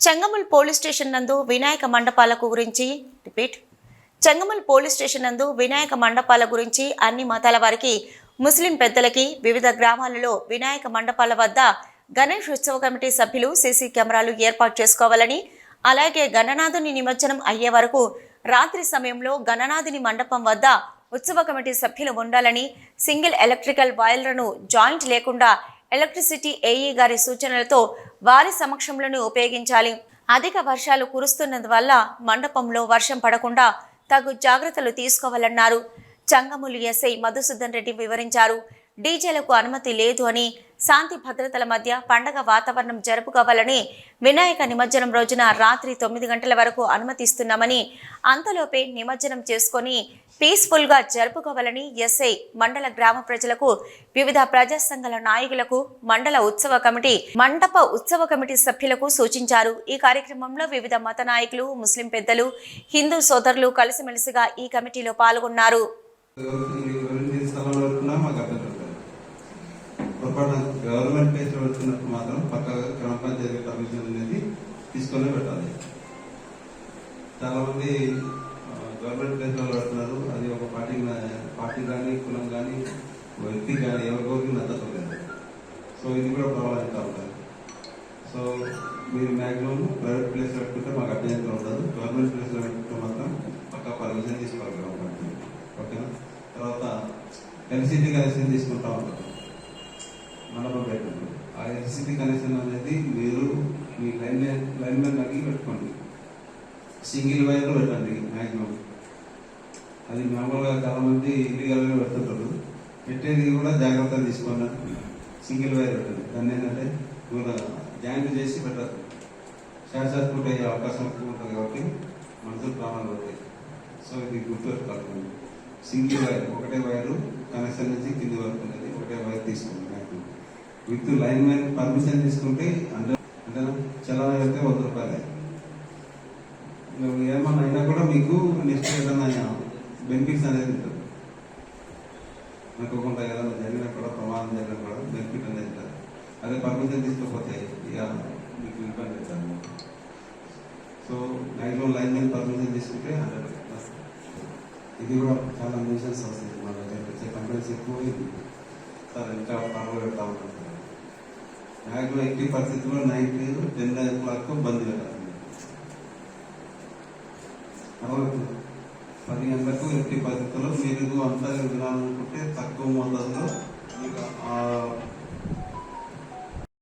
చెంగమల్ police station నందు వినాయక మండపాలకు గురించి repeat. చెంగమల్ police station నందు వినాయక మండపాల గురించి అన్ని మతాల వారికి ముస్లిం పెద్దలకి వివిధ గ్రామాలలో వినాయక మండపాల వద్ద గణేష్ ఉత్సవ కమిటీ సభ్యులు సీసీ కెమెరాలు ఏర్పాటు చేసుకోవాలని అలాగే గణనాథుని నిమజ్జనం అయ్యే వరకు రాత్రి సమయంలో గణనాథుని మండపం వద్ద ఉత్సవ కమిటీ సభ్యులు ఉండాలని సింగిల్ ఎలక్ట్రికల్ వైర్లను జాయింట్ లేకుండా ఎలక్ట్రిసిటీ ఏఈ గారి సూచనలతో వారి సమక్షంలోనే ఉపయోగించాలి. అధిక వర్షాలు కురుస్తున్నందువల్ల మండపంలో వర్షం పడకుండా తగు జాగ్రత్తలు తీసుకోవాలన్నారు. చంగములు ఎస్ఐ మధుసూదన్ రెడ్డి వివరించారు. డీజేలకు అనుమతి లేదు అని శాంతి భద్రతల మధ్య పండగ వాతావరణం జరుపుకోవాలని వినాయక నిమజ్జనం రోజున రాత్రి తొమ్మిది గంటల వరకు అనుమతిస్తున్నామని అంతలోపే నిమజ్జనం చేసుకొని పీస్ఫుల్గా జరుపుకోవాలని ఎస్ఐ మండల గ్రామ ప్రజలకు వివిధ ప్రజా సంఘాల నాయకులకు మండల ఉత్సవ కమిటీ మండప ఉత్సవ కమిటీ సభ్యులకు సూచించారు. ఈ కార్యక్రమంలో వివిధ మత నాయకులు ముస్లిం పెద్దలు హిందూ సోదరులు కలిసిమెలిసిగా ఈ కమిటీలో పాల్గొన్నారు. ఎవరి గవర్నమెంట్ ప్లేస్లో పెట్టుకున్నప్పుడు మాత్రం పక్కగా గ్రామ పంచాయతీ కమిషన్ అనేది తీసుకొని పెట్టాలి. చాలా మంది గవర్నమెంట్ ప్లేస్లో పెడుతున్నారు అది ఒక పార్టీ పార్టీ కానీ కులం కానీ వ్యక్తి కానీ ఎవరికోరికి నచ్చటం లేదు. సో ఇది కూడా ప్రాబ్లం కాబట్టి సో మీరు మ్యాక్సిమం ప్రైవేట్ ప్లేస్ పెట్టుకుంటే మాకు అభ్యంతరం ఉండదు. గవర్నమెంట్ ప్లేస్లో పెట్టుకుంటే మాత్రం పక్కా పర్మిషన్ తీసుకోవాలి గ్రామ పంచాయతీ ఓకేనా? తర్వాత ఎల్సిటీ కనెక్షన్ తీసుకుంటా ఉంటారు. ఎలక్ట్రిసిటీ కనెక్షన్ అనేది మీరు మీ లైన్ లైన్ మ్యాన్ అడిగి పెట్టుకోండి. సింగిల్ వైర్ పెట్టండి మ్యాక్సిమం అది మామూలుగా చాలామంది ఇల్లీగల్గా పెడుతుంటారు. పెట్టేది కూడా జాగ్రత్త తీసుకోండి సింగిల్ వైర్ పెట్టండి. దాన్ని ఏంటంటే కూడా జాయింట్ చేసి పెట్టదు షార్ట్ సర్క్యూట్ అయ్యే అవకాశం ఎక్కువ ఉంటుంది కాబట్టి మనుషులు ప్రాణాలు అవుతాయి సో ఇది గుర్తుపెట్టుకోవాలి. సింగిల్ వైర్ ఒకటే వైరు కనెక్షన్ నుంచి కింది వరకు అనేది ఒకటే వైర్ తీసుకోండి. విత్ లైన్ మ్యాన్ పర్మిషన్ తీసుకుంటే అందరూ అంటే అయితే వంద రూపాయలే. ఏమన్నా అయినా కూడా మీకు నెక్స్ట్ ఏదన్నా బెనిఫిట్స్ అనేది ఉంటుంది. అనుకోకుండా ఏదైనా జరిగినా కూడా ప్రమాదం జరిగినా కూడా బెనిఫిట్ అనేది ఉంటుంది. అదే పర్మిషన్ తీసుకోకపోతే ఇక మీకు ఇబ్బంది అవుతుంది so maximum line man permission తీసుకుంటే హండ్రెడ్ ఇది కూడా చాలా న్యూసెన్స్ వస్తుంది మన దగ్గర వచ్చే కంప్లైంట్స్ ఎక్కువ ఇది సార్ ఇంకా పనులు పెడతా ఉంటాం మ్యాక్సిమం ఎట్టి పరిస్థితుల్లో నైట్ టెన్ క్లాక్ బంద్ పెట్టాలి అరవై పది గంటలకు ఎట్టి పరిస్థితుల్లో మీరు అంతా వినాలనుకుంటే తక్కువ మొత్తంలో మీకు ఆ